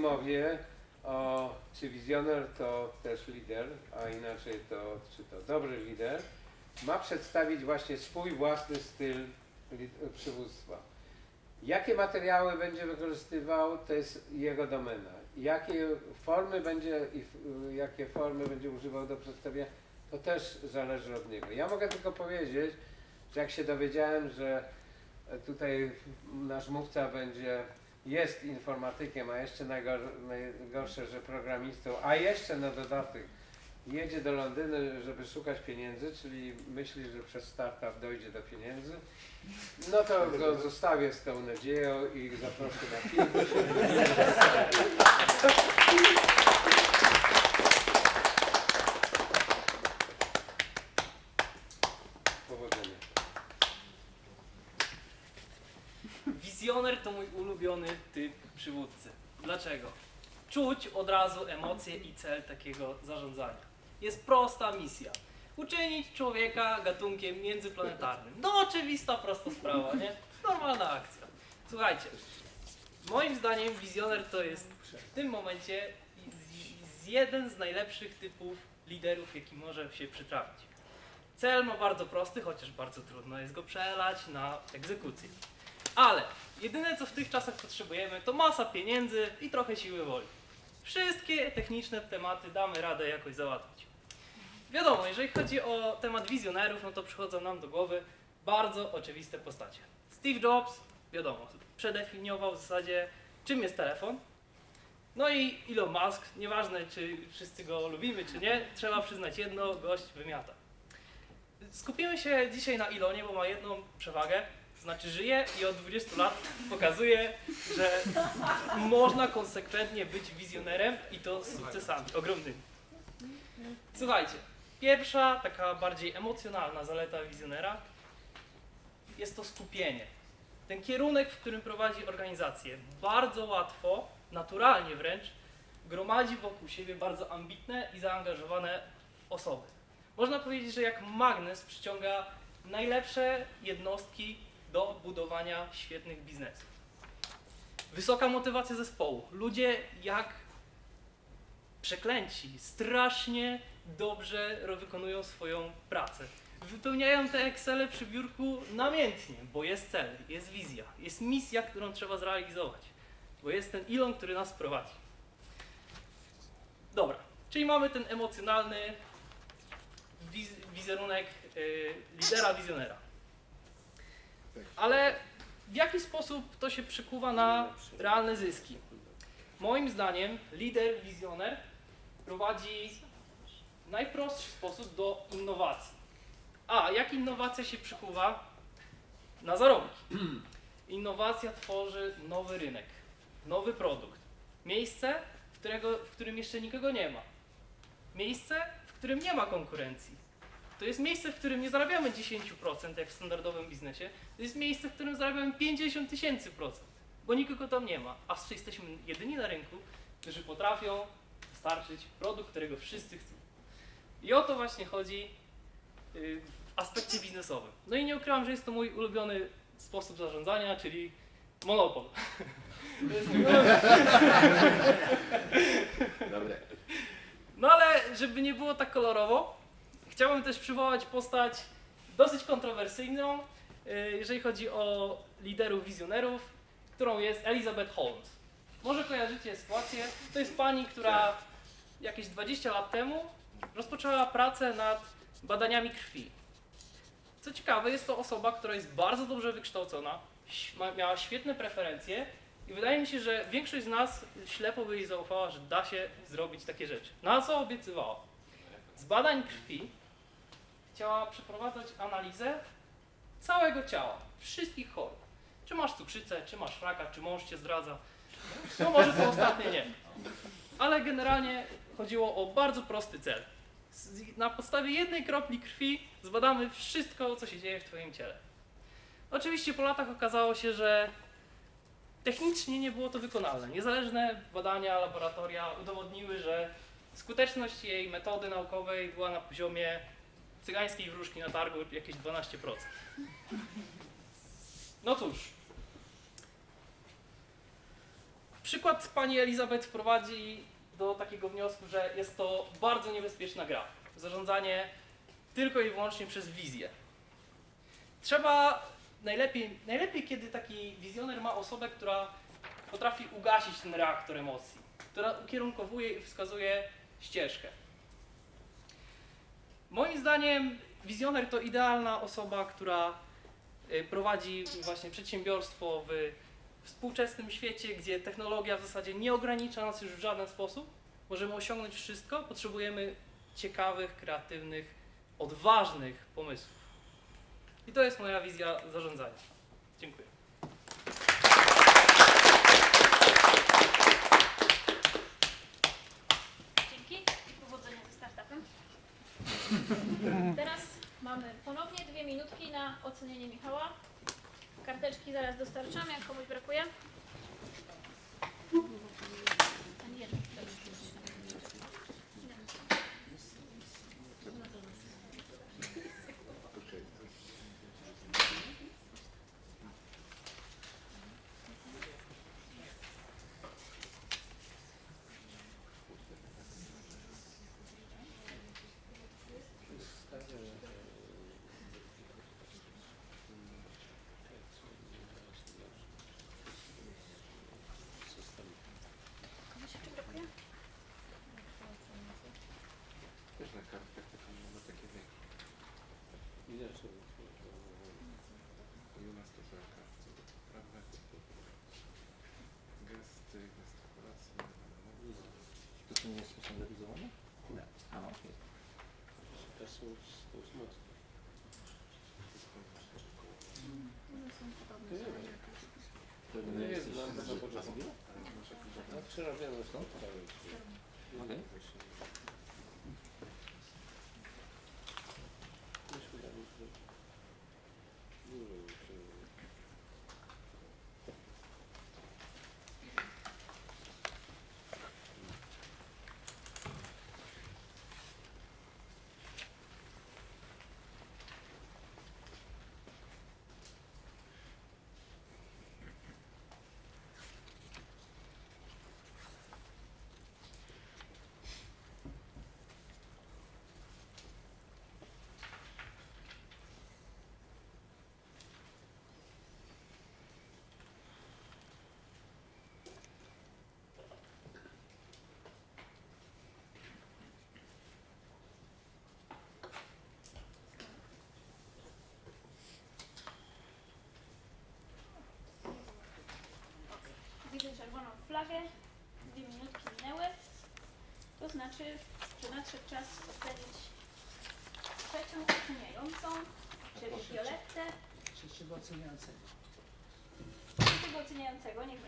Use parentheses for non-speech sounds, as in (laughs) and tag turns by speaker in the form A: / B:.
A: mowie o czy wizjoner to też lider, a inaczej to czy to dobry lider, ma przedstawić właśnie swój własny styl przywództwa. Jakie materiały będzie wykorzystywał, to jest jego domena. Jakie formy będzie jakie formy będzie używał do przedstawienia, to też zależy od niego. Ja mogę tylko powiedzieć, że jak się dowiedziałem, że tutaj nasz mówca będzie, jest informatykiem, a jeszcze najgor, najgorsze, że programistą, a jeszcze na dodatek jedzie do Londynu, żeby szukać pieniędzy, czyli myśli, że przez startup dojdzie do pieniędzy, no to go zostawię z tą nadzieją i zaproszę na kilku (laughs) Powodzenia.
B: Wizjoner to mój ulubiony typ przywódcy. Dlaczego? Czuć od razu emocje i cel takiego zarządzania. Jest prosta misja. Uczynić człowieka gatunkiem międzyplanetarnym. No oczywista, prosta sprawa, nie? Normalna akcja. Słuchajcie, moim zdaniem wizjoner to jest w tym momencie z, jeden z najlepszych typów liderów, jaki może się przytrafić. Cel ma bardzo prosty, chociaż bardzo trudno jest go przelać na egzekucję. Ale jedyne co w tych czasach potrzebujemy to masa pieniędzy i trochę siły woli. Wszystkie techniczne tematy damy radę jakoś załatwić. Wiadomo, jeżeli chodzi o temat wizjonerów, no to przychodzą nam do głowy bardzo oczywiste postacie. Steve Jobs, wiadomo, przedefiniował w zasadzie czym jest telefon. No i Elon Musk, nieważne czy wszyscy go lubimy czy nie, trzeba przyznać jedno, gość wymiata. Skupimy się dzisiaj na Ilonie, bo ma jedną przewagę, znaczy żyje i od 20 lat pokazuje, że można konsekwentnie być wizjonerem i to z sukcesami ogromnymi. Słuchajcie, pierwsza, taka bardziej emocjonalna zaleta wizjonera jest to skupienie. Ten kierunek, w którym prowadzi organizację, bardzo łatwo, naturalnie wręcz, gromadzi wokół siebie bardzo ambitne i zaangażowane osoby. Można powiedzieć, że jak magnes przyciąga najlepsze jednostki do budowania świetnych biznesów. Wysoka motywacja zespołu. Ludzie jak przeklęci, strasznie dobrze wykonują swoją pracę. Wypełniają te Excele przy biurku namiętnie, bo jest cel, jest wizja, jest misja, którą trzeba zrealizować, bo jest ten Elon, który nas prowadzi. Dobra, czyli mamy ten emocjonalny wiz- wizerunek y, lidera, wizjonera. Ale w jaki sposób to się przekuwa na realne zyski? Moim zdaniem lider, wizjoner prowadzi w najprostszy sposób do innowacji. A jak innowacja się przekuwa na zarobki? Innowacja tworzy nowy rynek, nowy produkt, miejsce, którego, w którym jeszcze nikogo nie ma, miejsce, w którym nie ma konkurencji. To jest miejsce, w którym nie zarabiamy 10% jak w standardowym biznesie, to jest miejsce, w którym zarabiamy 50 tysięcy procent, bo nikogo tam nie ma, a jesteśmy jedyni na rynku, którzy potrafią dostarczyć produkt, którego wszyscy chcą. I o to właśnie chodzi y, w aspekcie biznesowym. No i nie ukrywam, że jest to mój ulubiony sposób zarządzania, czyli monopol.
C: Dobre.
B: No ale żeby nie było tak kolorowo, chciałbym też przywołać postać dosyć kontrowersyjną, y, jeżeli chodzi o liderów wizjonerów, którą jest Elizabeth Holmes. Może kojarzycie sytuację. To jest pani, która jakieś 20 lat temu rozpoczęła pracę nad badaniami krwi. Co ciekawe, jest to osoba, która jest bardzo dobrze wykształcona, miała świetne preferencje i wydaje mi się, że większość z nas ślepo by jej zaufała, że da się zrobić takie rzeczy. Na co obiecywała? Z badań krwi chciała przeprowadzać analizę całego ciała, wszystkich chorób. Czy masz cukrzycę, czy masz raka, czy mąż cię zdradza. No może to ostatnie nie. Ale generalnie chodziło o bardzo prosty cel. Na podstawie jednej kropli krwi zbadamy wszystko, co się dzieje w Twoim ciele. Oczywiście po latach okazało się, że technicznie nie było to wykonalne. Niezależne badania, laboratoria udowodniły, że skuteczność jej metody naukowej była na poziomie cygańskiej wróżki na targu jakieś 12%. No cóż. Przykład pani Elizabeth prowadzi do takiego wniosku, że jest to bardzo niebezpieczna gra. Zarządzanie tylko i wyłącznie przez wizję. Trzeba najlepiej, najlepiej kiedy taki wizjoner ma osobę, która potrafi ugasić ten reaktor emocji, która ukierunkowuje i wskazuje ścieżkę. Moim zdaniem wizjoner to idealna osoba, która y, prowadzi właśnie przedsiębiorstwo w współczesnym świecie, gdzie technologia w zasadzie nie ogranicza nas już w żaden sposób. Możemy osiągnąć wszystko, potrzebujemy ciekawych, kreatywnych, odważnych pomysłów. I to jest moja wizja zarządzania. Dziękuję.
C: Teraz mamy ponownie dwie minutki na ocenienie Michała. Karteczki zaraz dostarczamy, jak komuś brakuje. Ani jednej. Komuś jeszcze brakuje?
D: Też na kartkach taką mamy takie większe.
A: Inaczej.
D: I u nas też na kartce. Prawda? Gesty, gestykulacje.
E: To są nie są realizowane?
A: Nie.
E: A, okej.
A: Są, mocne.
C: One są podobne.
A: Wiem.
E: To
A: Nie jest dla
E: z-
A: mnie
E: z-
A: na początku.
E: zrobiło?
A: No, przerabiamy stąd.
E: Okej.
C: Czerwoną flagę. Dwie minutki minęły. To znaczy, że nadszedł czas ocenić trzecią oceniającą, czyli Violettę.
F: Trzeciego oceniającego.
C: Trzeciego oceniającego, niech